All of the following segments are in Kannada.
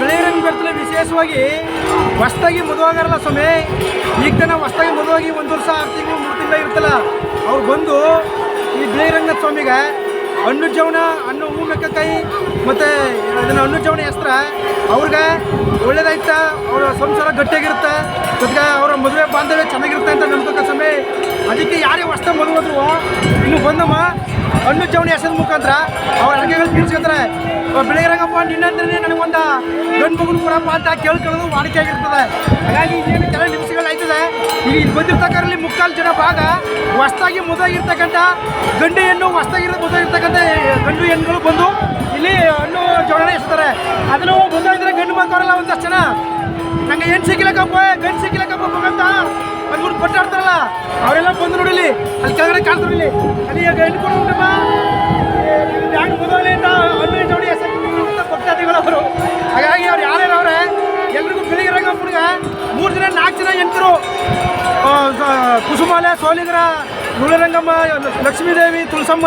ಬೆಳೆಯರಂಗ ಬರ್ತಲೇ ವಿಶೇಷವಾಗಿ ಹೊಸ್ದಾಗಿ ಮದುವಾಗಾರಲ್ಲ ಸ್ವಾಮಿ. ಈಗ ನಾವು ಹೊಸ್ದಾಗಿ ಮದುವಾಗಿ ಒಂದು ವರ್ಷ, ಆರು ತಿಂಗಳು, ಮೂರು ತಿಂಗಳು ಇರ್ತಲ್ಲ ಅವ್ರು ಬಂದು ಈ ಬೆಳೆಯರಂಗ ಸ್ವಾಮಿಗೆ ಹಣ್ಣು ಜವನ ಹಣ್ಣು ಹೂ, ಮೆಕ್ಕಕಾಯಿ, ಮತ್ತು ಇದನ್ನು ಹಣ್ಣು ಜವನ ಹೆಸ್ರ ಅವ್ರಿಗೆ ಒಳ್ಳೇದಾಯ್ತ? ಅವರ ಸಂಸಾರ ಗಟ್ಟಿಯಾಗಿರುತ್ತೆ. ಜೊತೆಗೆ ಅವರ ಮದುವೆ ಬಾಂಧವ್ಯ ಚೆನ್ನಾಗಿರುತ್ತೆ ಅಂತ ನಂಬ್ಕೊತ ಸ್ವಾಮಿ. ಅದಕ್ಕೆ ಯಾರೇ ಹೊಸ್ದಾಗಿ ಮದುವೆ ಇನ್ನು ಬಂದಮ್ಮ ಹಣ್ಣು ಚೌಣಿ ಹೆಸರು ಮುಖಾಂತರ ಅವ್ರ ಅಡುಗೆಗಳು ತೀರ್ಸ್ಕೊತಾರೆ. ಬೆಳಗ್ಗೆರಂಗಪ್ಪ ನಿನ್ನಂದ್ರೆ ನನಗೊಂದು ಗಂಡು ಮಗನ ಕೊಡಪ್ಪ ಅಂತ ಕೇಳ್ಕೊಳ್ಳೋದು ವಾಡಿಕೆ ಆಗಿರ್ತದೆ. ಹಾಗಾಗಿ ಇನ್ನೇನು ಕೆಲ ನಿಮಿಷಗಳು ಆಯ್ತದೆ ಈಗ ಇಲ್ಲಿ ಬಂದಿರ್ತಕ್ಕಲ್ಲಿ ಮುಕ್ಕಾಲು ಜನ ಭಾಗ ಹೊಸದಾಗಿ ಮುದಾಗಿರ್ತಕ್ಕಂಥ ಗಂಡು ಹೆಣ್ಣು ಹೊಸ್ದಾಗಿರೋ ಮುದಾಗಿರ್ತಕ್ಕಂಥ ಗಂಡು ಹೆಣ್ಣುಗಳು ಬಂದು ಇಲ್ಲಿ ಹಣ್ಣು ಜೋಡಣೆ ಎಸ್ತಾರೆ. ಅದನ್ನು ಮುದಾಗಿದ್ರೆ ಗಂಡು ಮಕ್ಕವರಲ್ಲ ಒಂದಷ್ಟು ಜನ. ನಂಗೆ ಏನು ಸಿಕ್ಕಿಲ್ಲಕ್ಕಪ್ಪ ಗಂಡು ಸಿಕ್ಕಿಲ್ಲಕ್ಕಪ್ಪ ಮಗಂತ ಅಲ್ಲಿ ಕೆಳಗಡೆ ಇಲ್ಲಿ ಅಲ್ಲಿ ಈಗ ಹೆಣ್ಕೊಂಡು ಕೊಡ್ಬಿಟ್ಟಮ್ಮ ಯಾಕೆ ಮೊದಲೇ ಅಂತ ಹಣ್ಣು ಜೋಡಿ ಭಕ್ತಾದಿಗಳು ಅವರು ಹಾಗಾಗಿ ಅವ್ರು ಯಾರ್ಯಾರು ಅವ್ರೆ? ಎಲ್ರಿಗೂ ಬೆಳಿಗ್ಗೆ ಹುಡುಗ ಮೂರು ಜನ, ನಾಲ್ಕು ಜನ ಎಂತರು ಕುಸುಮಾಲೆ, ಸೋಲಿಗರ ನುಳರಂಗಮ್ಮ ಲಕ್ಷ್ಮೀದೇವಿ, ತುಳಸಮ್ಮ,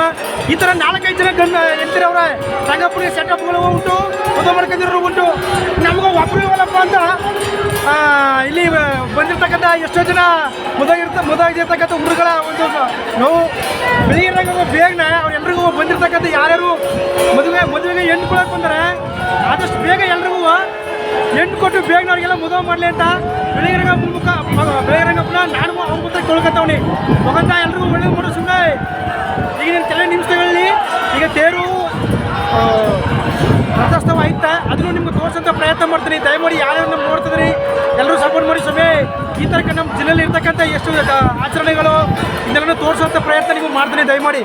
ಈ ಥರ ನಾಲ್ಕೈದು ಜನ ಗಂಡ ಎಂತಿರವ್ರೆ ರಂಗಪ್ಪನಿಗೆ ಸೆಟಪ್ಗಳು ಉಂಟು ಮದುವೆ ಮಾಡ್ಕೊಂಡಿರೋ ಉಂಟು. ನಮಗೂ ಒಬ್ಬರಿವಲ್ಲಪ್ಪ ಅಂತ. ಇಲ್ಲಿ ಬಂದಿರ್ತಕ್ಕಂಥ ಎಷ್ಟೋ ಜನ ಮುದಾಗಿರ್ತ ಮುದಾಗಿರ್ತಕ್ಕಂಥ ಹುಡುಗರ ಒಂದು ನೋವು ಬೆಳಿಗ್ಗೆ ಬೇಗನೆ ಅವ್ರೆಲ್ರಿಗೂ ಬಂದಿರ್ತಕ್ಕಂಥ ಯಾರ್ಯಾರು ಮದುವೆ, ಮದುವೆಗೆ ಹೆಣ್ಣು ಕೊಡೋಕೆ ಬಂದರೆ, ಆದಷ್ಟು ಬೇಗ ಎಲ್ರಿಗೂ ಹೆಣ್ಣು ಕೊಟ್ಟು ಬೇಗ ಅವ್ರಿಗೆಲ್ಲ ಮದುವೆ ಮಾಡಲಿ ಅಂತ ಬಿಳಿ ರಂಗ ಮುಖ ಬಿಳಿ ರಂಗಪ್ಪನ ನಾನು ಅವ್ರ ಮುಂದೆ ತೊಳ್ಕೊತಾವನಿ. ಮಗಂತ ಎಲ್ರಿಗೂ ಒಳ್ಳೇದು ಮಾಡೋ ಸುಮ್ಮನೆ ಈಗ నేను ಕೆಲವು ನಿಮಿಷಗಳಲ್ಲಿ ಈಗ ತೇರು ರಥೋತ್ಸವ ಆಯ್ತಾ ಅದನ್ನು ನಿಮ್ಗೆ ತೋರಿಸೋಂಥ ಪ್ರಯತ್ನ ಮಾಡ್ತೀನಿ. ದಯಮಾಡಿ ಯಾರ್ಯಾರು ನಮ್ಗೆ ನೋಡ್ತಿದ್ರಿ ಎಲ್ಲರೂ ಸಪೋರ್ಟ್ ಮಾಡಿ ಸ್ವಾಮಿ. ಈ ತರಕ ನಮ್ಮ ಜಿಲ್ಲೆಯಲ್ಲಿ ಇರ್ತಕ್ಕಂಥ ಎಷ್ಟು ಆಚರಣೆಗಳು ಇದೆಲ್ಲನೂ ತೋರಿಸುವಂಥ ಪ್ರಯತ್ನ ನೀವು ಮಾಡ್ತೀನಿ ದಯಮಾಡಿ.